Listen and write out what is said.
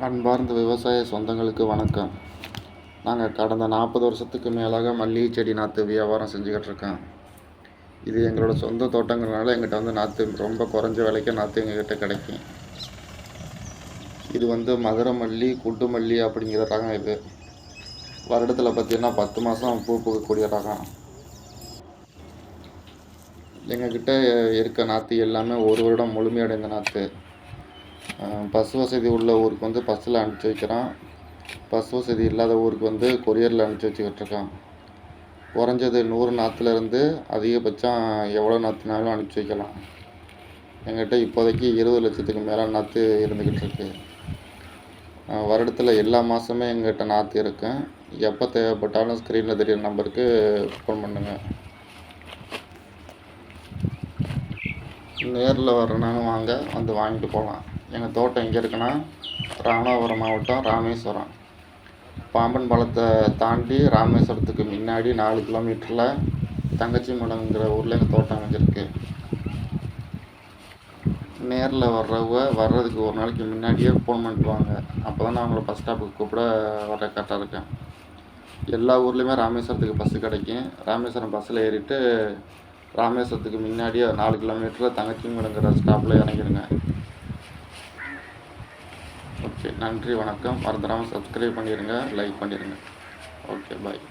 அன்பார்ந்த விவசாய சொந்தங்களுக்கு வணக்கம். நாங்கள் கடந்த நாற்பது வருஷத்துக்கு மேலாக மல்லிகை செடி நாற்று வியாபாரம் செஞ்சுக்கிட்டு இருக்கோம். இது எங்களோட சொந்த தோட்டங்கிறனால எங்கிட்ட வந்து நாற்று ரொம்ப குறைஞ்ச விலைக்கு நாற்று எங்ககிட்ட கிடைக்கும். இது வந்து மதுரை மல்லி குட்டு மல்லி அப்படிங்கிற ரகம் இது. வருடத்தில் பார்த்திங்கன்னா பத்து மாதம் பூ பூக்கக்கூடிய ரகம். எங்ககிட்ட இருக்க நாற்று எல்லாமே ஒரு வருடம் முழுமையடைந்த நாற்று பஸ் வசதி உள்ள ஊருக்கு வந்து பஸ்ஸில் அனுப்பிச்சி வைக்கிறான். பஸ் வசதி இல்லாத ஊருக்கு வந்து கொரியரில் அனுப்பிச்சி வச்சுக்கிட்டு இருக்கான் குறைஞ்சது நூறு நாற்றுலேருந்து அதிகபட்சம் எவ்வளோ நாற்றுனாலும் அனுப்பிச்சி வைக்கலாம். எங்கிட்ட இப்போதைக்கு இருபது லட்சத்துக்கு மேலே நாற்று இருந்துக்கிட்டு இருக்கு வருடத்தில் எல்லா மாதமே எங்கிட்ட நாற்று இருக்கும் எப்போ தேவைப்பட்டாலும் ஸ்க்ரீனில் தெரியிற நம்பருக்கு ஃபோன் பண்ணுங்கள் நேரில் வரணும்னு வாங்க வந்து வாங்கிட்டு போகலாம் எங்கள் தோட்டம் எங்கே இருக்குன்னா ராமநாதபுரம் மாவட்டம் ராமேஸ்வரம். பாம்பன் பாலத்தை தாண்டி ராமேஸ்வரத்துக்கு முன்னாடி நாலு கிலோமீட்டரில் தங்கச்சி மடங்கிற ஊரில் எங்கள் தோட்டம் அமைஞ்சிருக்கு. நேரில் வர்றவங்க வர்றதுக்கு ஒரு நாளைக்கு முன்னாடியே ஃபோன் பண்ணிட்டு வாங்க. அப்போ தான் நான் உங்களை பஸ் ஸ்டாப்புக்கு கூப்பிட வர கரெக்டாக இருக்கேன் எல்லா ஊர்லேயுமே ராமேஸ்வரத்துக்கு பஸ்ஸு கிடைக்கும். ராமேஸ்வரம் பஸ்ஸில் ஏறிட்டு ராமேஸ்வரத்துக்கு முன்னாடியே நாலு கிலோமீட்டரில் தங்கச்சிமடங்கிற ஸ்டாப்பில் இறங்கிடுங்க. ஓகே நன்றி வணக்கம். மறந்துடாமல் சப்ஸ்கிரைப் பண்ணிடுங்க லைக் பண்ணிடுங்க. Okay bye